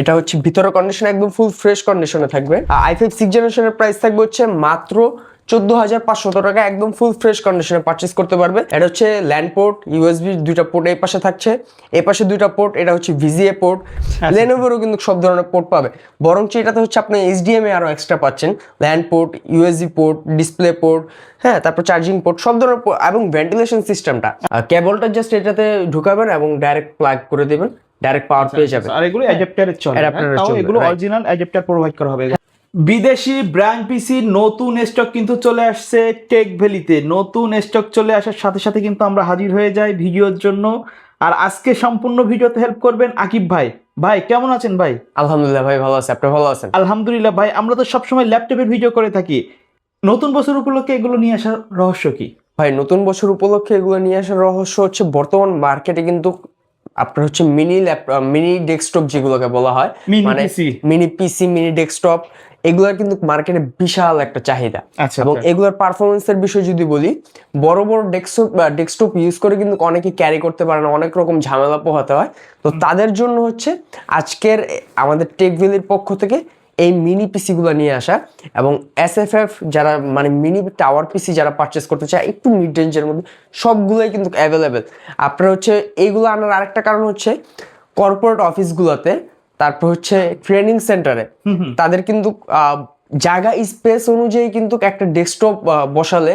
এটা হচ্ছে ভিতরে কন্ডিশন একদম ফুল ফ্রেশ কন্ডিশনে থাকবে। আই ফাইভ সিক্স জেনারেশনের প্রাইস থাকবে হচ্ছে মাত্র চোদ্দ হাজার পাঁচশত টাকা একদম ফুল ফ্রেশ কন্ডিশনে পারচেস করতে পারবে। এটা হচ্ছে ল্যান্ড পোর্ট ইউএসবি দুইটা পোর্ট এই পাশে থাকছে। এই পাশে দুইটা পোর্ট এটা হচ্ছে ভিজিএ পোর্ট লেনোভোরও কিন্তু সব ধরনের পোর্ট পাবে। বরঞ্চ এটাতে হচ্ছে আপনি এইচডিএমএ আরও এক্সট্রা পাচ্ছেন। Land port USB port display port হ্যাঁ তারপর চার্জিং পোর্ট সব ধরনের এবং ভেন্টিলেশন সিস্টেমটা কেবলটা জাস্ট এটাতে ঢুকাবেন এবং ডাইরেক্ট প্লাগ করে দেবেন। ডাইরেক্ট পাওয়ার পেয়ে যাবেন। আর এগুলো অ্যাডাপ্টারে চলে হ্যাঁ? তাও এগুলো অরিজিনাল অ্যাডাপ্টার প্রোভাইড করা হবে। বিদেশি ব্র্যান্ড পিসি নতুন স্টক কিন্তু চলে আসছে টেক ভ্যালিতে নতুন স্টক চলে আসার সাথে সাথে কিন্তু আমরা হাজির হয়ে যাই ভিডিওর জন্য। আর আজকে সম্পূর্ণ ভিডিওতে হেল্প করবেন আকিব ভাই। ভাই কেমন আছেন ভাই? আলহামদুলিল্লাহ ভাই ভালো আছে। আপনি ভালো আছেন? আলহামদুলিল্লাহ ভাই আমরা তো সবসময় ল্যাপটপের ভিডিও করে থাকি। নতুন বছর উপলক্ষে এগুলো নিয়ে আসার রহস্য কি? ভাই নতুন বছর উপলক্ষে এগুলো নিয়ে আসার রহস্য হচ্ছে বর্তমান মার্কেটে কিন্তু আপনার হচ্ছে মিনি ল্যাপটপ মিনি ডেস্কটপ যেগুলোকে বলা হয় মানে মিনি পিসি মিনি ডেস্কটপ এগুলোর কিন্তু মার্কেটে বিশাল একটা চাহিদা। আচ্ছা এবং এগুলোর পারফরমেন্সের বিষয় যদি বলি বড় বড় ডেস্কটপ ডেস্কটপ ইউজ করে কিন্তু অনেকে ক্যারি করতে পারে না অনেক রকম ঝামেলা পোহাতে হয়। তো তাদের জন্য হচ্ছে আজকের আমাদের টেক ভ্যালির পক্ষ থেকে এই মিনি পিসিগুলো নিয়ে আসা এবং এস এফ এফ যারা মানে মিনি টাওয়ার পিসি যারা পারচেস করতে চায় একটু মিড রেঞ্জের মধ্যে সবগুলোই কিন্তু অ্যাভেলেবেল আপনার হচ্ছে এইগুলো আনার আরেকটা কারণ হচ্ছে কর্পোরেট অফিসগুলোতে তারপর হচ্ছে ট্রেনিং সেন্টারে তাদের কিন্তু জায়গা স্পেস অনুযায়ী কিন্তু একটা ডেস্কটপ বসালে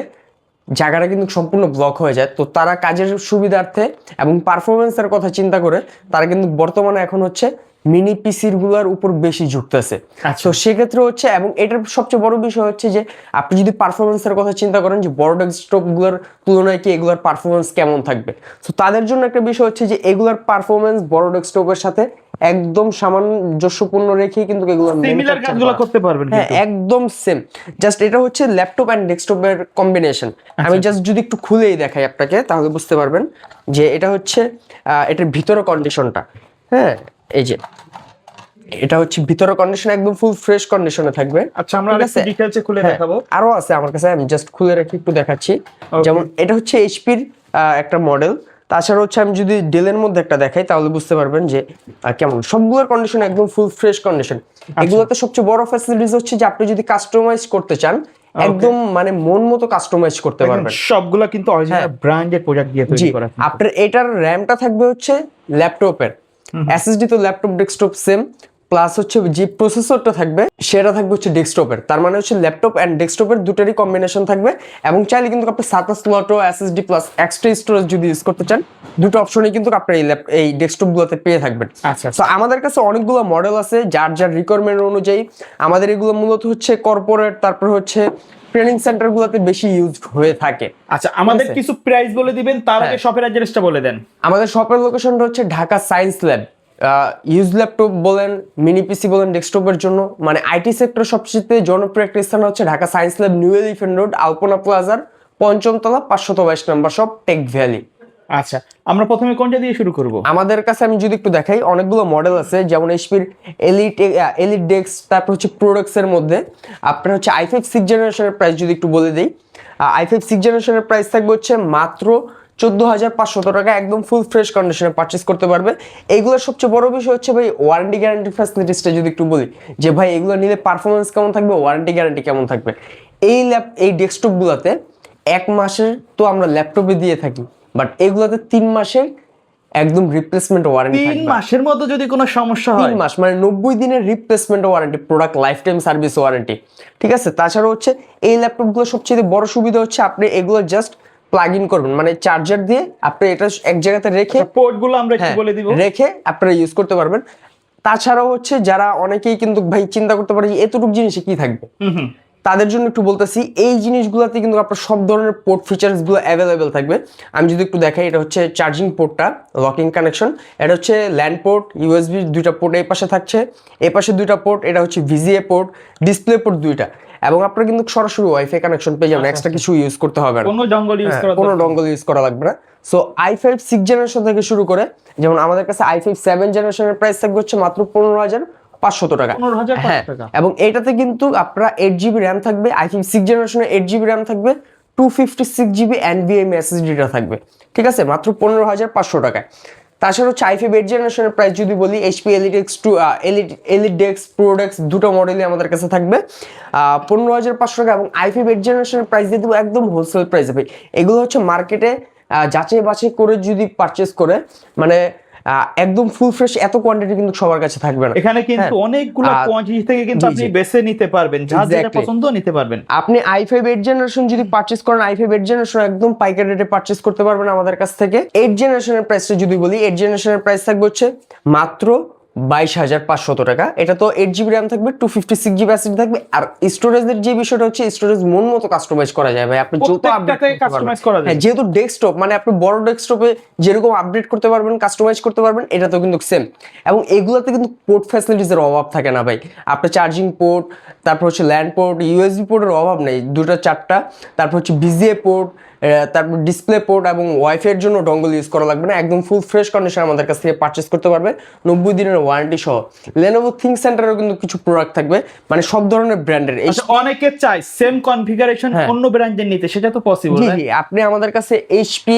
জায়গাটা কিন্তু সম্পূর্ণ ব্লক হয়ে যায়। তো তারা কাজের সুবিধার্থে এবং পারফরমেন্সের কথা চিন্তা করে তারা কিন্তু বর্তমানে এখন হচ্ছে মিনি পিসিরগুলার উপর বেশি ঝুঁকতেছে। আচ্ছা। তো সেক্ষেত্রে হচ্ছে এবং এটার সবচেয়ে বড় বিষয় হচ্ছে যে আপনি যদি পারফরমেন্সের কথা চিন্তা করেন যে বড় ডেস্কটপগুলোর তুলনায় কি এগুলোর পারফরমেন্স কেমন থাকবে? তো তাদের জন্য একটা বিষয় হচ্ছে যে এগুলোর পারফরমেন্স বড় ডেস্কটপের সাথে একদম সামঞ্জস্যপূর্ণ রেখে কিন্তু এগুলো সিমিলার কাজগুলো করতে পারবেন হ্যাঁ একদম সেম জাস্ট এটা হচ্ছে ল্যাপটপ অ্যান্ড ডেস্কটপের কম্বিনেশন আমি জাস্ট যদি একটু খুলেই দেখাই আপনাকে তাহলে বুঝতে পারবেন যে এটা হচ্ছে আহ, এটার ভিতরে কন্ডিশনটা হ্যাঁ এই যে এটা হচ্ছে ভিতরে কন্ডিশন একদম ফুল ফ্রেশ কন্ডিশনে থাকবে। আচ্ছা আমরা আরেকটু ডিটেইলসে খুলে হ্যাঁ, দেখাবো। আরও আছে আমার কাছে আমি জাস্ট খুলে রেখে একটু দেখাচ্ছি। যেমন এটা হচ্ছে এইচপির একটা মডেল তাছাড়া হচ্ছে আমি যদি ডেলের মধ্যে একটা দেখাই তাহলে বুঝতে পারবেন যে কেমন। সবগুলোর কন্ডিশন একদম ফুল ফ্রেশ কন্ডিশন এগুলোতে সবচেয়ে বড় ফ্যাসিলিটিস হচ্ছে যে আপনি যদি কাস্টমাইজ করতে চান একদম মানে মন মতো কাস্টমাইজ করতে পারবেন। সবগুলা কিন্তু অরিজিনাল। ব্র্যান্ডেড প্রোডাক্ট দিয়ে তৈরি করা আপনার এটার র্যামটা থাকবে হচ্ছে ল্যাপটপের এসএসডি তো ল্যাপটপ ডেস্কটপ সেম প্লাস হচ্ছে যে প্রসেসরটা থাকবে সেটা থাকবে হচ্ছে ডেস্কটপের তার মানে হচ্ছে ল্যাপটপ অ্যান্ড ডেস্কটপের দুটারই কম্বিনেশন থাকবে। এবং চাইলে কিন্তু আপনি সাতাশ স্লটও এসএসডি প্লাস এক্সট্রা স্টোরেজ যদি ইউজ করতে চান দুটো অপশনই কিন্তু আপনার এই এই ডেস্কটপগুলোতে পেয়ে থাকবেন। আচ্ছা তো আমাদের কাছে অনেকগুলো মডেল আছে যার যার রিকোয়ারমেন্ট অনুযায়ী। আমাদের এগুলো মূলত হচ্ছে কর্পোরেট তারপর হচ্ছে ট্রেনিং সেন্টারগুলোতে বেশি ইউজ হয়ে থাকে। আচ্ছা আমাদের কিছু প্রাইস বলে দিবেন তার আগে। শপের অ্যাড্রেসটা বলে দেন। আমাদের শপের লোকেশনটা হচ্ছে Dhaka science lab use laptop বলেন মিনি পিসি বলেন ডেস্কটপের জন্য। মানে আইটি সেক্টর সবচেয়ে জনপ্রিয় একটা স্থান হচ্ছে Dhaka science lab new elephant road Alpana প্লাজার পঞ্চমতলা পাঁচশত বাইশ নম্বর সব টেক ভ্যালি আচ্ছা আমরা প্রথমে কোনটা দিয়ে শুরু করব? আমাদের কাছে আমি যদি একটু দেখাই, অনেকগুলো মডেল আছে, যেমন এইচপির এলিট এলিট ডেক্স তারপর হচ্ছে প্রোডাক্টস এর মধ্যে। আপনার হচ্ছে আই ফাইভ সিক্স জেনারেশনের প্রাইস যদি একটু বলে দিই আই ফাইভ সিক্স জেনারেশনের প্রাইস থাকবে হচ্ছে মাত্র চোদ্দ হাজার পাঁচশত টাকা, একদম ফুল ফ্রেশ কন্ডিশনে পারচেস করতে পারবে। এইগুলোর সবচেয়ে বড় বিষয় হচ্ছে ভাই ওয়ারেন্টি গ্যারান্টি ফ্যাসিলিটিসটা যদি একটু বলি, যে ভাই, এগুলো নিলে পারফরমেন্স কেমন থাকবে ওয়ারেন্টি গ্যারান্টি কেমন থাকবে? এই ল্যাপ এই ডেস্কটপগুলোতে এক মাসের তো আমরা ল্যাপটপে দিয়ে থাকি। বাট এগুলোতে তিন মাসের একদম রিপ্লেসমেন্ট ওয়ারেন্টি তিন মাসের মধ্যে যদি কোনো সমস্যা হয়। তিন মাস মানে নব্বই দিনের replacement warranty product life time service warranty ঠিক আছে? তাছাড়া হচ্ছে এই ল্যাপটপগুলো সবচেয়ে বড় সুবিধা হচ্ছে আপনি এগুলো জাস্ট প্লাগ ইন করবেন। মানে চার্জার দিয়ে আপনি এটা এক জায়গাতে রেখে পোর্টগুলো আমরা একটু হ্যাঁ, বলে দিব। রেখে আপনারা ইউজ করতে পারবেন। তাছাড়াও হচ্ছে যারা অনেকেই কিন্তু ভাই চিন্তা করতে পারে যে এতটুকু জিনিসে কি থাকবে? তাদের জন্য একটু বলতেছি এই জিনিসগুলোতে কিন্তু আপনার সব ধরনের পোর্ট ফিচার্সগুলো অ্যাভেলেবেল থাকবে। আমি যদি একটু দেখাই এটা হচ্ছে চার্জিং পোর্টটা লকিং কানেকশন এটা হচ্ছে ল্যান্ড পোর্ট ইউএসবি দুইটা পোর্ট এই পাশে থাকছে। এই পাশে দুইটা পোর্ট এটা হচ্ছে ভিজিএ পোর্ট ডিসপ্লে পোর্ট দুইটা। এবং আপনারা কিন্তু সরাসরি ওয়াইফাই কানেকশন পেয়ে যাবেন এক্সট্রা কিছু ইউজ করতে হবে না কোনো জঙ্গল ইউজ হ্যাঁ, করা কোনো ডঙ্গল ইউজ করা লাগবে না। So I five six generation থেকে শুরু করে যেমন আমাদের কাছে আই ফাইভ সেভেন জেনারেশনের প্রাইস থাকবে হচ্ছে মাত্র পনেরো হাজার। পাঁচশত টাকা। 15,500 হ্যাঁ এবং এটাতে কিন্তু আপনারা এইট জিবি র্যাম থাকবে আই ফাইভ সিক্স জেনারেশনের এইট জিবি র্যাম থাকবে two fifty six GB NVMe এসএসডিটা থাকবে। ঠিক আছে? মাত্র পনেরো হাজার পাঁচশো টাকায়। তাছাড়া হচ্ছে আইফি বেড জেনারেশনের প্রাইস যদি বলি HP Elite X two Elite EliteDesk ProDesk দুটো মডেলই আমাদের কাছে থাকবে। পনেরো হাজার পাঁচশো টাকা এবং আইফি বেড জেনারেশনের প্রাইস দিয়ে দেবো একদম হোলসেল প্রাইসে ভাই এগুলো হচ্ছে মার্কেটে যাচাই বাছাই করে যদি পারচেস করে মানে একদম ফুল ফ্রেশ এত কোয়ান্টিটি কিন্তু সবার কাছে থাকবে না। এখানে কিন্তু হ্যাঁ। অনেকগুলো কোয়ান্টিটি থেকে কিন্তু আপনি বেছে নিতে পারবেন যা যেটা পছন্দ নিতে পারবেন। আপনি আই ফাইভ এইট জেনারেশন যদি পারচেজ করেন আই ফাইভ এইট জেনারেশন একদম পাইকারি রেটে পারচেজ করতে পারবেন আমাদের কাছ থেকে। 8 জেনারেশনের প্রাইসটা যদি বলি 8 জেনারেশনের প্রাইস থাকবে হচ্ছে মাত্র বাইশ হাজার পাঁচশত টাকা। এটা তো এইট জিবি র্যাম থাকবে two fifty six GB SSD থাকবে আর স্টোরেজের যে বিষয়টা হচ্ছে স্টোরেজ মন মতো কাস্টমাইজ করা যায় ভাই। আপনি যত আপডেট কাস্টমাইজ করা যায়। হ্যাঁ যেহেতু ডেস্কটপ মানে আপনি বড় ডেস্কটপে যেরকম আপডেট করতে পারবেন কাস্টমাইজ করতে পারবেন এটা তো কিন্তু সেম এবং এগুলোতে কিন্তু পোর্ট ফ্যাসিলিটিসের অভাব থাকে না ভাই। আপনার চার্জিং পোর্ট তারপর হচ্ছে ল্যান্ড পোর্ট ইউএসবি পোর্টের অভাব নেই। দুটো চারটা তারপর হচ্ছে বিজিএ পোর্ট তারপর ডিসপ্লে পোর্ট এবং ওয়াইফাইয়ের জন্য ডঙ্গল ইউজ করা লাগবে না। একদম ফুল ফ্রেশ কন্ডিশন আমাদের কাছ থেকে পারচেস করতে পারবে। নব্বই দিনের ওয়ারেন্টি সহ। লেনোভো থিঙ্ক সেন্টারেও কিন্তু কিছু প্রোডাক্ট থাকবে। মানে সব ধরনের ব্র্যান্ডের আচ্ছা অনেকে চায় সেম কনফিগারেশন হ্যাঁ। অন্য ব্র্যান্ডের নিতে। সেটা তো পসিবল জি আপনি আমাদের কাছে এইচপি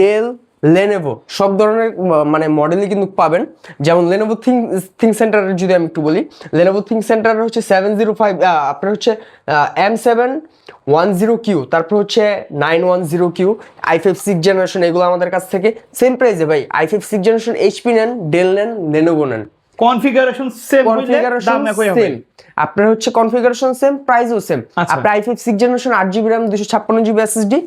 ডেল লেনেভো সব ধরনের মানে মডেলই কিন্তু পাবেন। যেমন লেনোভো থিং থিং সেন্টারের যদি আমি একটু বলি লেনোভো থিং সেন্টার হচ্ছে সেভেন জিরো ফাইভ আপনার হচ্ছে M seven one zero Q তারপর হচ্ছে nine one zero Q I five six generation এগুলো আমাদের কাছ থেকে সেম প্রাইসে ভাই I five six generation HP নেন ডেল নেন লেনোভো নেন। কনফিগারেশন সেম কনফিগারেশন সেম আপনার হচ্ছে কনফিগারেশন সেম প্রাইসও সেম। আপনার আই ফাইভ সিক্স জেনারেশন আট জিবি র্যাম দুশো ছাপ্পান্ন জিবি এসএসডি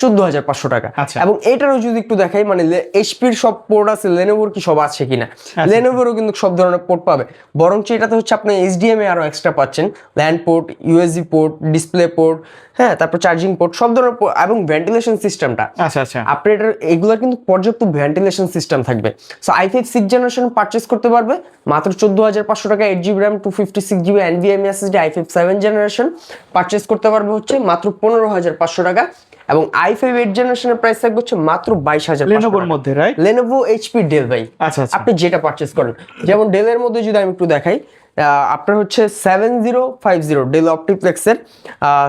চোদ্দ হাজার পাঁচশো টাকা। আচ্ছা। এবং এটারও যদি একটু দেখাই মানে এইচপির সব পোর্ট আছে লেনোভোর কি সব আছে কিনা? আচ্ছা। লেনোভোরও কিন্তু সব ধরনের পোর্ট পাবে। বরঞ্চ এটাতে হচ্ছে আপনি এইচডিএমএ আরও এক্সট্রা পাচ্ছেন। Land port USB port display port হ্যাঁ তারপর চার্জিং পোর্ট সব ধরনের এবং ভেন্টিলেশন সিস্টেমটা আচ্ছা আচ্ছা। আপনার এটার এগুলোর কিন্তু পর্যাপ্ত ভেন্টিলেশন সিস্টেম থাকবে। So I five six generation purchase করতে পারবে। মাত্র চোদ্দ হাজার পাঁচশো টাকা eight GB RAM two fifty six GB NVMe SSD I five seven generation purchase করতে পারবে হচ্ছে মাত্র পনেরো হাজার পাঁচশো টাকা। এবং আই ফাইভ এইট জেনারেশনের প্রাইস থাকবে হচ্ছে মাত্র বাইশ হাজার লেনোভোর মধ্যে রাইট লেনোভো এইচপি ডেল ভাই আচ্ছা আচ্ছা। আপনি যেটা পারচেস করেন। যেমন ডেলের মধ্যে যদি আমি একটু দেখাই আপনার হচ্ছে seven zero five zero Dell অপটিপ্লেক্সের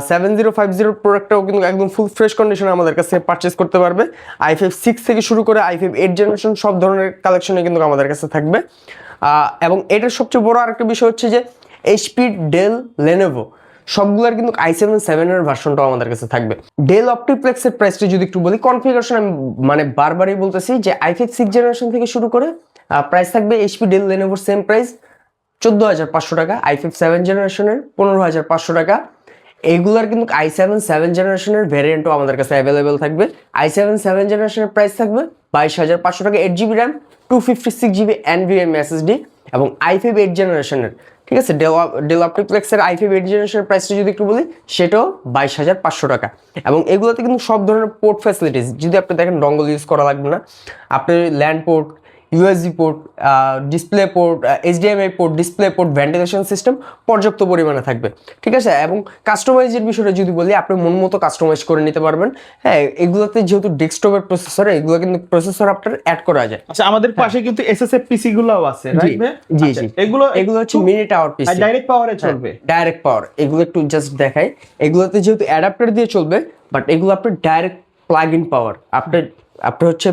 seven zero five zero প্রোডাক্টটাও কিন্তু একদম ফুল ফ্রেশ কন্ডিশনে আমাদের কাছে পারচেস করতে পারবে। আই ফাইভ সিক্স থেকে শুরু করে আই ফাইভ এইট জেনারেশন সব ধরনের কালেকশনে কিন্তু আমাদের কাছে থাকবে। এবং এটার সবচেয়ে বড় আরেকটা বিষয় হচ্ছে যে এইচপি ডেল লেনোভো সবগুলোর কিন্তু আই সেভেন সেভেনের ভার্সনটাও আমাদের কাছে থাকবে। ডেল অপটিপ্লেক্সের প্রাইসটা যদি একটু বলি কনফিগারেশন আমি মানে বারবারই বলতেছি যে আই ফাইভ সিক্স জেনারেশন থেকে শুরু করে প্রাইস থাকবে এইচপি ডেল লেনোভোর সেম প্রাইস চোদ্দ হাজার পাঁচশো টাকা। আই ফাইভ সেভেন জেনারেশনের পনেরো হাজার পাঁচশো টাকা। এইগুলার কিন্তু আই সেভেন সেভেন জেনারেশনের ভ্যারিয়েন্টও আমাদের কাছে অ্যাভেলেবেল থাকবে। আই সেভেন সেভেন জেনারেশনের প্রাইস থাকবে বাইশ হাজার পাঁচশো টাকা eight GB RAM two fifty six GB NVMe SSD এবং আই এইট জেনারেশনের ঠিক আছে? ডেল ডেল অপটিপ্লেক্সের আই ফাইভ এইট জেনারেশনের প্রাইসটা যদি একটু বলি, সেটাও বাইশ হাজার পাঁচশো টাকা। এবং এগুলোতে কিন্তু সব ধরনের পোর্ট ফ্যাসিলিটিস যদি আপনি দেখেন ডঙ্গল ইউজ করা লাগবে না। আপনি land port USB port display port HDMI port display port ventilation system পর্যাপ্ত পরিমাণে থাকবে। ঠিক আছে? এবং কাস্টমাইজের বিষয়টা যদি বলি আপনি মন মতো কাস্টমাইজ করে নিতে পারবেন। হ্যাঁ এগুলোতে যেহেতু ডেস্কটপের প্রসেসর এগুলো কিন্তু প্রসেসর আপনার অ্যাড করা যায়। আচ্ছা আমাদের পাশে কিন্তু এসএসএফ পিসি গুলোও আছে হ্যাঁ। জি, রাইট জি, আচ্ছা, জি। এগুলো এগুলো হচ্ছে মিনি টাওয়ার পিসি ডাইরেক্ট পাওয়ারে চলবে? ডাইরেক্ট পাওয়ার এগুলো একটু জাস্ট দেখাই। এগুলোতে যেহেতু অ্যাডাপ্টার দিয়ে চলবে বাট এগুলো আপনার ডাইরেক্ট প্লাগ ইন পাওয়ার আপনার আপনি হচ্ছে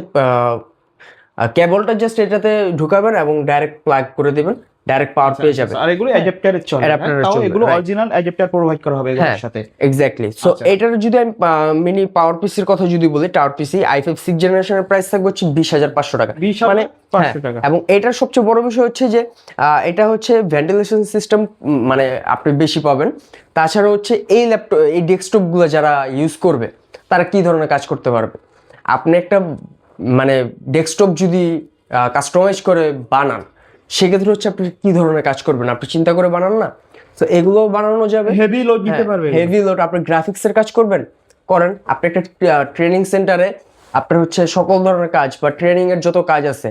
কেবলটা জাস্ট এটাতে ঢুকাবেন এবং ডাইরেক্ট প্লাগ করে দিবেন ডাইরেক্ট পাওয়ার পেয়ে যাবেন। আর এগুলো অ্যাডাপ্টারে চলে হ্যাঁ? তাও এগুলো অরিজিনাল অ্যাডাপ্টার প্রোভাইড করা হবে হ্যাঁ এগুলোর সাথে। এক্স্যাক্টলি সো আচ্ছা। এটার যদি আমি মিনি পাওয়ার পিসির কথা যদি বলি tower PC I five six জেনারেশনের প্রাইস থাকবে হচ্ছে বিশ হাজার পাঁচশো টাকা। 20,500 মানে টাকা। হ্যাঁ, এবং এটার সবচেয়ে বড় বিষয় হচ্ছে যে আহ, এটা হচ্ছে ভেন্টিলেশন সিস্টেম মানে আপনি বেশি পাবেন। তাছাড়া হচ্ছে এই ল্যাপটপ এই ডেস্কটপগুলো যারা ইউজ করবে তারা কি ধরনের কাজ করতে পারবে? আপনি একটা মানে ডেস্কটপ যদি কাস্টমাইজ করে বানান সেক্ষেত্রে হচ্ছে আপনি কি ধরনের কাজ করবেন? আপনি চিন্তা করে বানান না? তো এগুলো বানানো যাবে। হেভি লোড নিতে হ্যাঁ, পারবে হেভি লোড আপনি গ্রাফিক্সের কাজ করবেন করেন। আপনি একটা ট্রেনিং সেন্টারে আপনার হচ্ছে সকল ধরনের কাজ বা ট্রেনিং এর যত কাজ আছে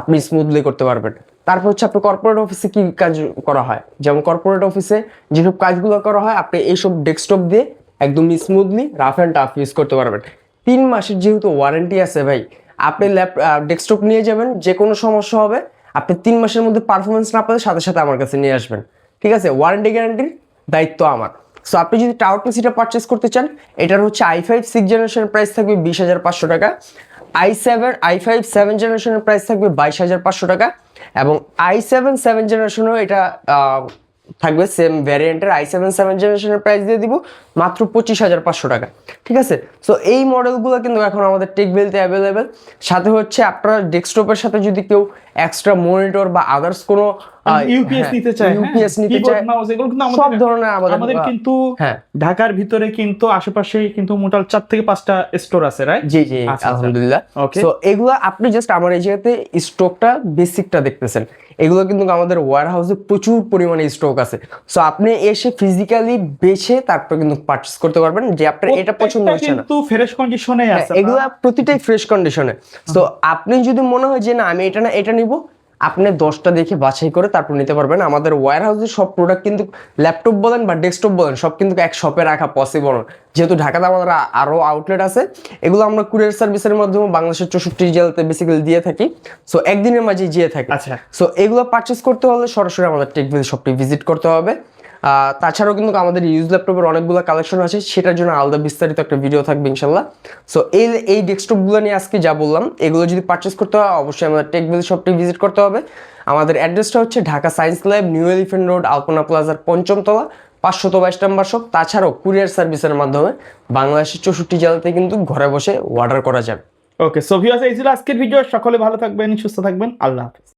আপনি স্মুথলি করতে পারবেন। তারপর হচ্ছে আপনি কর্পোরেট অফিসে কি কাজ করা হয়? যেমন কর্পোরেট অফিসে যেসব কাজগুলো করা হয় আপনি এইসব ডেস্কটপ দিয়ে একদম smoothly rough and tough use করতে পারবেন। তিন মাসের যেহেতু ওয়ারেন্টি আছে ভাই আপনি ল্যাপ ডেস্কটপ নিয়ে যাবেন যে কোনো সমস্যা হবে, আপনি তিন মাসের মধ্যে পারফরমেন্স না পেলে সাথে সাথে আমার কাছে নিয়ে আসবেন। ঠিক আছে? ওয়ারেন্টি গ্যারান্টির দায়িত্ব আমার। সো আপনি যদি টাওয়ার পিসিটা পারচেস করতে চান, এটার হচ্ছে আই ফাইভ সিক্স জেনারেশনের প্রাইস থাকবে বিশ হাজার পাঁচশো টাকা I seven I five seven জেনারেশনের প্রাইস থাকবে বাইশ হাজার পাঁচশো টাকা, এবং আই সেভেন সেভেন জেনারেশনও এটা থাকবে সেম ভ্যারিয়েন্টের আই সেভেন সেভেন জেনারেশনের প্রাইস দিয়ে দিব মাত্র পঁচিশ হাজার পাঁচশো টাকা। ঠিক আছে? সো এই মডেলগুলো কিন্তু এখন আমাদের টেকবেলতে অ্যাভেলেবেল সাথে হচ্ছে আপনার ডেস্কটপের সাথে যদি কেউ এক্সট্রা মনিটর বা আদার্স কোনো ইউপিএস নিতে চায় ইউপিএস নিতে চায় সব ধরনের আমাদের আমাদের কিন্তু হ্যাঁ। ঢাকার ভিতরে কিন্তু আশেপাশে কিন্তু মোটাল চার থেকে পাঁচটা স্টোর আছে রাইট জি জি আচ্ছা, আচ্ছা। আলহামদুলিল্লাহ। এগুলো আপনি জাস্ট আমার এই জায়গাতে স্টকটা বেসিকটা দেখতেছেন। এগুলো কিন্তু আমাদের ওয়ার হাউসে প্রচুর পরিমাণে স্টক আছে। সো আপনি এসে ফিজিক্যালি বেছে তারপর কিন্তু পারচেস করতে পারবেন যে আপনার এটা পছন্দ হচ্ছে না। কিন্তু ফ্রেশ কন্ডিশনে হ্যাঁ, আছে এগুলা প্রতিটাই ফ্রেশ কন্ডিশনে তো আপনি যদি মনে হয় যে না আমি এটা না এটা নিব আপনি দশটা দেখে বাছাই করে তারপর নিতে পারবেন। আমাদের ওয়্যার হাউসের সব প্রোডাক্ট কিন্তু ল্যাপটপ বলেন বা ডেস্কটপ বলেন সব কিন্তু এক শপে রাখা পসিবল যেহেতু ঢাকাতে আমাদের আ- আরও আউটলেট আছে এগুলো আমরা কুরিয়ার সার্ভিসের মাধ্যমে বাংলাদেশের চৌষট্টি জেলাতে বেসিক্যালি দিয়ে থাকি। সো একদিনের মাঝে দিয়ে থাকি। আচ্ছা। সো এগুলো পারচেস করতে হলে সরাসরি আমাদের টেকভিল শপটি ভিজিট করতে হবে। তাছাড়াও কিন্তু আমাদের ইউজ ল্যাপটপের অনেকগুলো কালেকশন আছে, সেটার জন্য আলাদা বিস্তারিত একটা ভিডিও থাকবে ইনশাল্লাহ। সো এই এই ডেস্কটপগুলো নিয়ে আজকে যা বললাম, এগুলো যদি পারচেস করতে হয়, অবশ্যই আমাদের টেকভিল শপটি ভিজিট করতে হবে। আমাদের অ্যাড্রেসটা হচ্ছে Dhaka science lab new elephant road Alpana প্লাজার পঞ্চম তলা পাঁচশত বাইশ নাম্বার শপ তাছাড়াও কুরিয়ার সার্ভিসের মাধ্যমে বাংলাদেশের চৌষট্টি জেলাতে কিন্তু ঘরে বসে অর্ডার করা যাবে। ওকে সো ভিউয়ার্স এই ছিল আজকের ভিডিও সকলে ভালো থাকবেন, সুস্থ থাকবেন। আল্লাহ হাফেজ।